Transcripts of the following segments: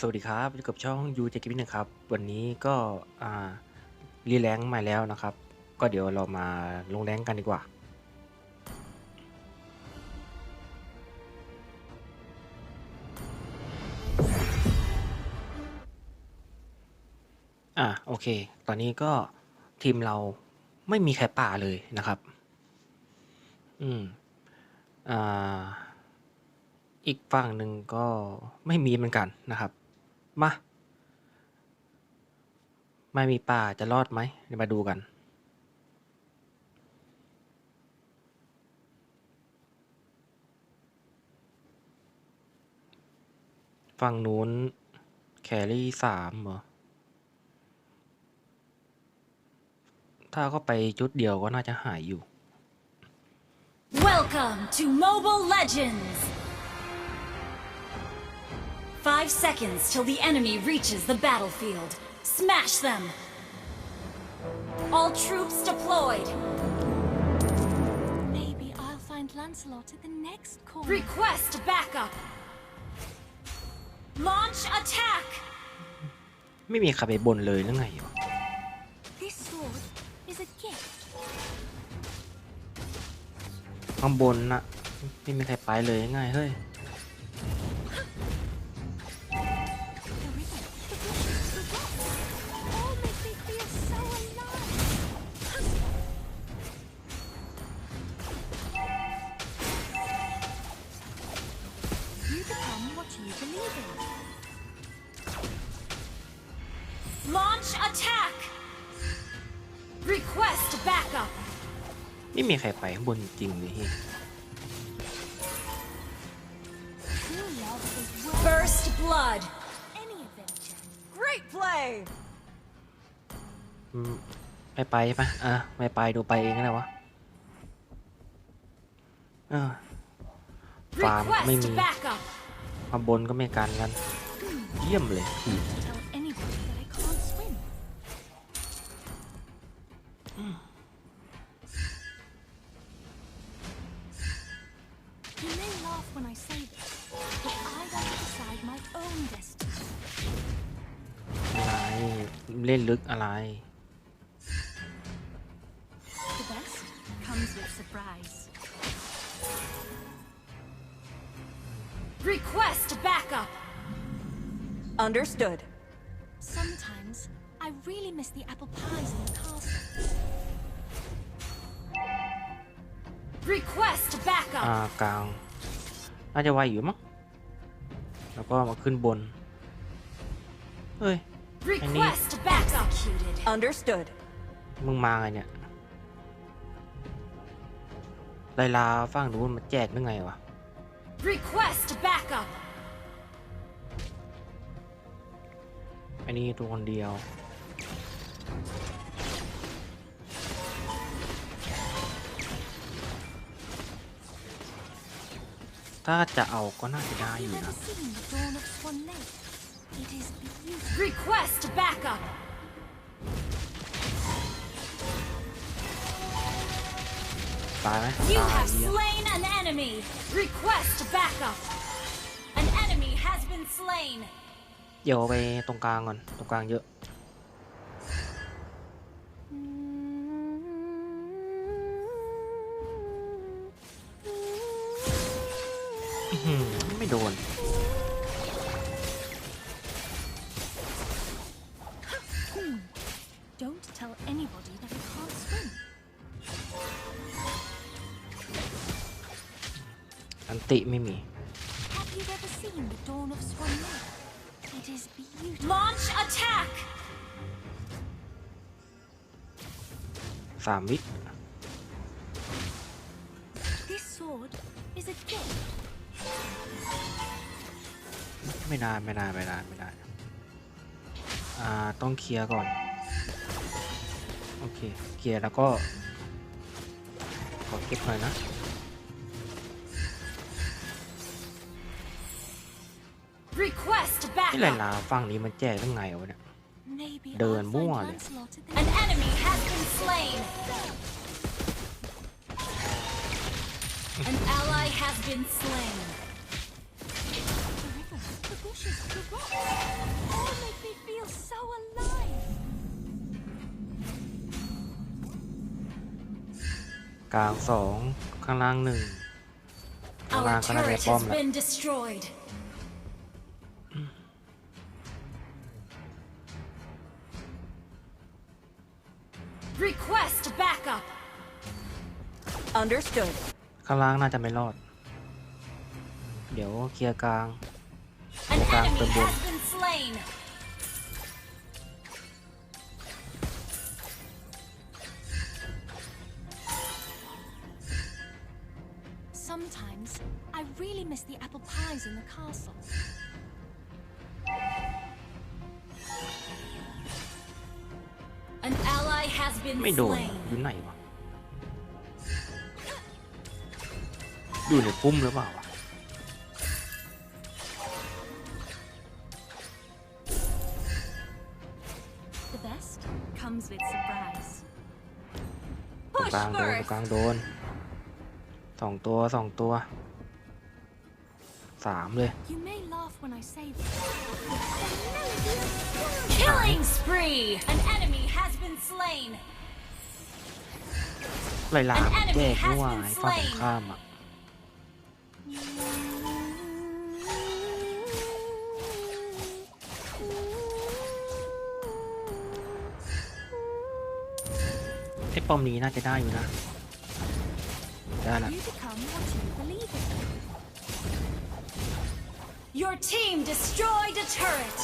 สวัสดีครับอยู่กับช่องยูเจกิมินนะครับ วันนี้ก็รีแลงมาแล้วนะครับ ก็เดี๋ยวเรามาลงแรงกันดีกว่า อ่ะ โอเค ตอนนี้ก็ทีมเราไม่มีใครป่าเลยนะครับ อืม อ่า อีกฝั่งหนึ่งก็ไม่มีเหมือนกันนะครับมาไม่มีป่าจะรอดไหมเดี๋ยวมาดูกันฝั่งนู้นแครี่สามเหรอ ถ้าก็ไปจุดเดียว ก็น่าจะหายอยู่ Welcome to Mobile Legends Five seconds till the enemy reaches the battlefield. Smash them! All troops deployed! Maybe I'll find Lancelot at the next corner. Request backup! Launch attack! ไม่มีใครไปบนเลยหรือไง This sword is a gift. ข้างบนนะไม่มีใครไปเลยไงเฮ้ยม่มีใครไปข้างบนจริงเลย First blood. Any Great play. ไม่ไปใช่ปะอ่ะไม่ไปดูไปเองก็ได้วะเออฟาร์ม ไม่มีข้างบนก็ไม่การกัน เยี่ยมเลยได้ลึกอะไรอ่ากลางน่าจะไวอยู่มั้งแล้วก็มาขึ้นบนเฮ้ย r e q u e s u n d e r s t o o d มึงมาไงเนี่ยลายลาฟั่งนู้นมาแจกหรือไงวะ Request backup. อันนี้ตัวคนเดียว ถ้าจะเอา ก็น่าจะได้อยู่นะ It is Request backup! You have slain an enemy! Request backup! An enemy has been slain! เดี๋ยวไปตรงกลางก่อน ตรงกลางเยอะันติไม่มีสามวิ t h ไม่นานไม่นานไม่นานไม่นานอ่าต้องเคลียร์ก่อนโอเคเคลียร์แล้วก็ขอเก็บหน่อยนะที่ไรละาฟังนี้มันแจ้ตั้งไงวะเนี่ยเดินมั่วเลยกลางสองข้างล่างหนึ่งข้างล่างกงล่าจะป้อมแล้ว Understood. ข้างล่างน่าจะไม่รอด เดี๋ยวเคลียร์กลาง An กลาง enemy เติมบน has been slain. ไม่โดนอยู่ไหนวะอยู่ในพุ่มหรือเปล่าตกลางโดนตกลางโดนสองตัวสองตัวสามเลยหลายๆแยกไม่ไหวฝั่งข้ามอ่ะป้อมนี้ น่าจะได้อยู่นะ ได้ละ Your team destroyed a turret.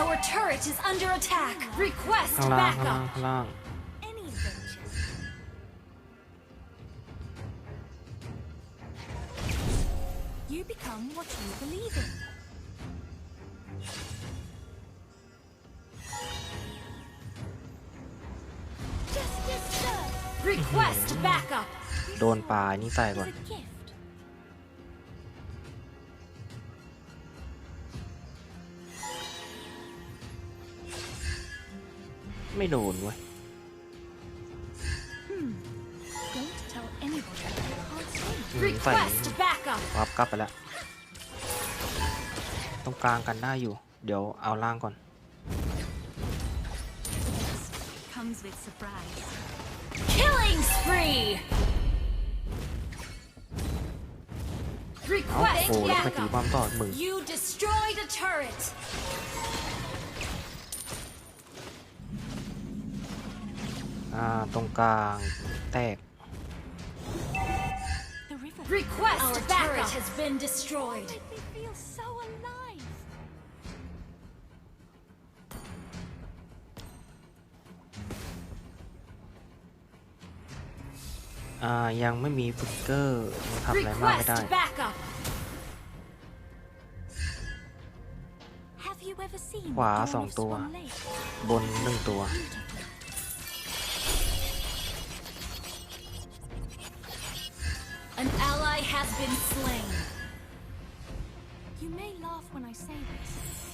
Our turret is under attack. Request backup. นปลานี่ใส่ก่อน ไม่โดนเว้ยใส่วับกลับไปแล้วตรงกลางกันได้อยู่ เดี๋ยวเอาล่างก่อน Request backup. You destroyed a turret. อ่าตรงกลางแตก ah, Request Our backup. turret has been destroyed. ายังไม่มีฟิกเกอร์ยังทำอะไรมากไม่ได้ขวาสองตัว บนหนึ่งตัว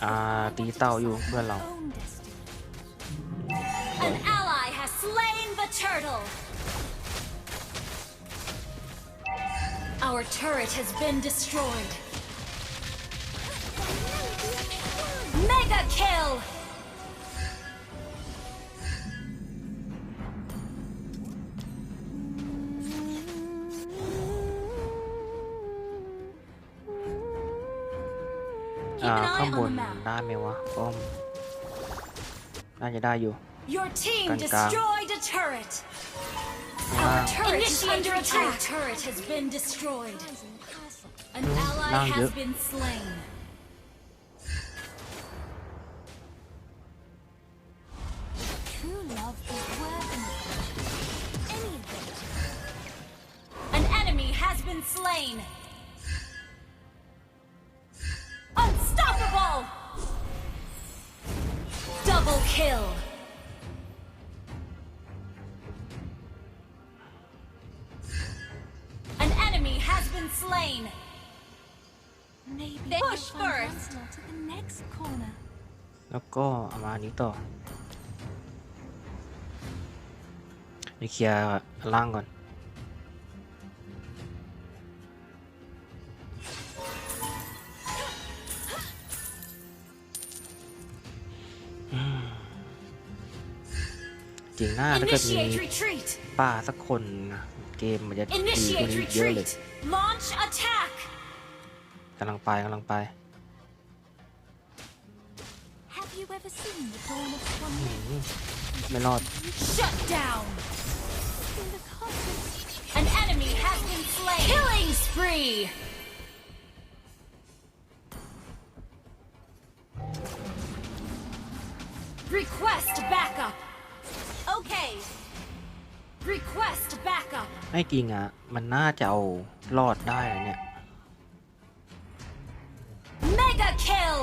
อ่าตีเต่าอยู่ เพื่อนเรา An ally has slain the turtle. Our turret has been destroyed. Mega kill! Keep Your team destroyed a turret. Our turret under attack. turret has been destroyed. An ally has been slain. True love is worth anything. An enemy has been slain. push first แล้วก็เอามาอันนี้ต่อไปเคลียร์ล่างก่อนจริงหน้าถ้าเกิดมีป้าสักคนเกมมันจะดีกว่านี้เยอะเลยกำลังไป กำลังไป ไม่รอดไม่จริงอ่ะ มันน่าจะเอารอดได้เนี่ย Mega kill!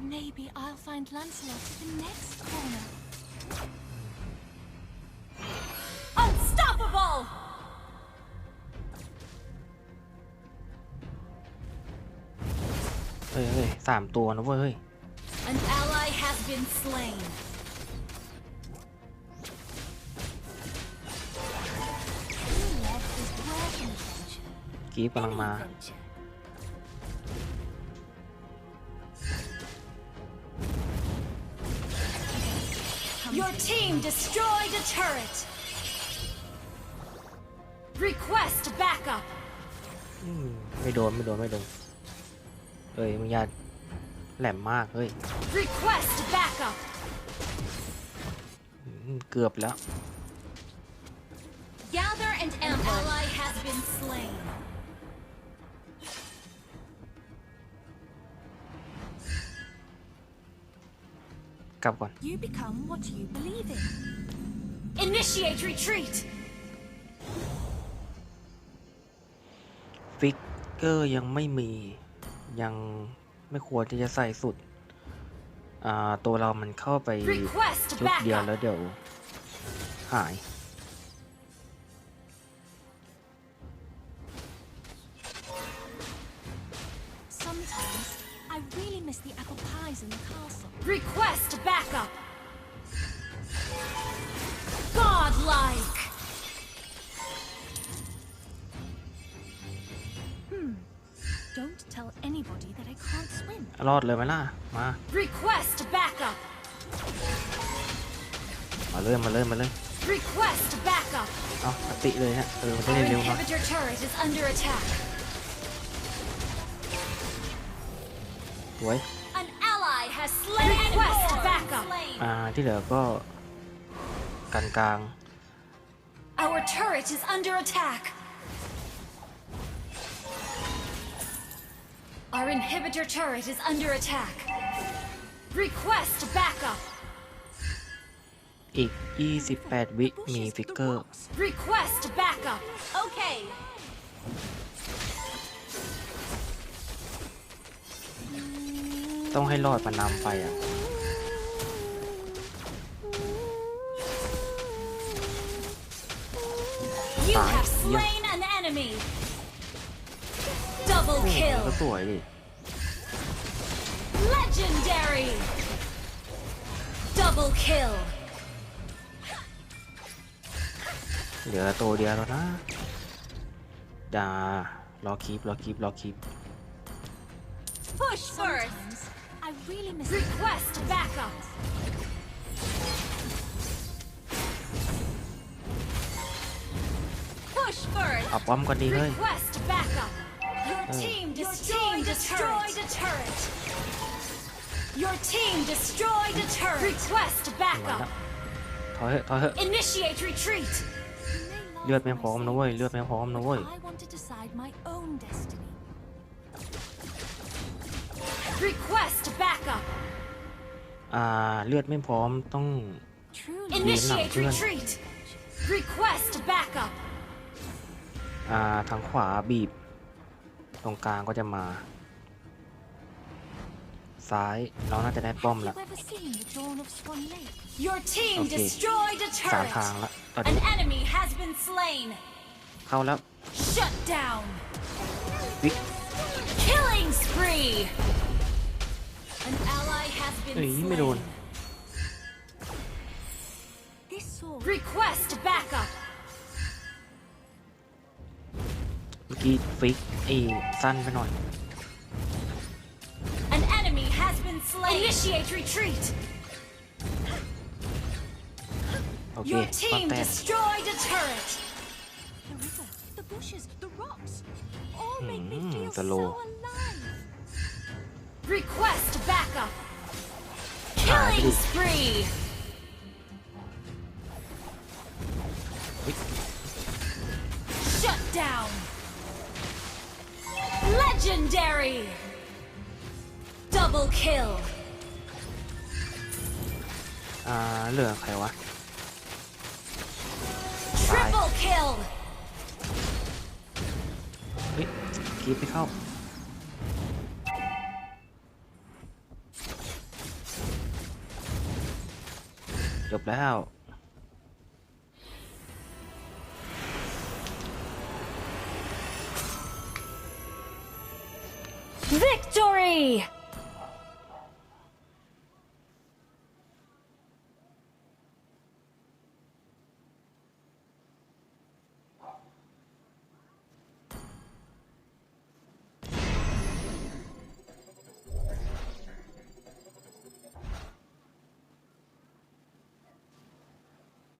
Maybe I'll find Lancelot at the next corner. Unstoppable! Hey, hey, สามตัวนะเว้ย An ally has been slain. กีบกำลังมาไม่โดนไม่โดนไม่โดนเอ้ยมึงยาแหลมมากเฮ้ยเกือบแล้ว Gather and ally has been slain. กลับก่อน You become what you believe in. Initiate retreat. ฟิกเกอร์ยังไม่มียังไม่ควรที่จะใส่สุดตัวเรามันเข้าไปชุดเดียวแล้วเดี๋ยวหาย I really miss the apple pies in the castle. Request backup! Godlike! Hmm. Don't tell anybody that I can't swim. ma. มา Request backup! มาเลยมาเลยมาเลย Request backup! เอาปกติเลยฮะเออมันจะ Our ได้เร็วมาก inhibitor turret is under attack. An ally has สวยอ่าที่เหลือก็กันกลาง Our turret is under attack. Our inhibitor turret is under attack. Request backup. อีก28วิมีฟิกเกอร์ Request backup. Okay. ต้องให้รอดมันนำไปอ่ะตายก็สวยดิ Legendary Double kill เหลือตัวเดียวแล้วนะ ดารอคลิปรอคลิปรอคลิป Push first really Request backup! Push first! เอาป้อมก่อนดีเลย Request backup! Your team destroyed a turret! Your team destroyed a turret! Request backup! Initiate retreat! เลือดไม่พร้อมนะเว้ย I want to decide my own destiny. เลือดไม่พร้อมต้องเรียนหลังเพื่อนอทางขวาบีบตรงกลางก็จะมา ซ้ายเราน่าจะได้ป้อมละโอเคสามทางละตอนนี้เข้าแล้ววิ๊ Killing spree. เอ้ยไม่โดน Request backup เมื่อกี้ฟิกเอสั้นไปหน่อย An enemy has been slain Initiate retreat โอเค Your ป้อง team แตก destroyed a turret The river, the bushes, the rocks all make me Hmm, feel the so alive. Request backup Killing spree! Wait. Shut down! Legendary! Double kill! อ่าเหลือใครวะ Triple kill! เฮ้ยกรีดไม่เข้าจบแล้ว Victory!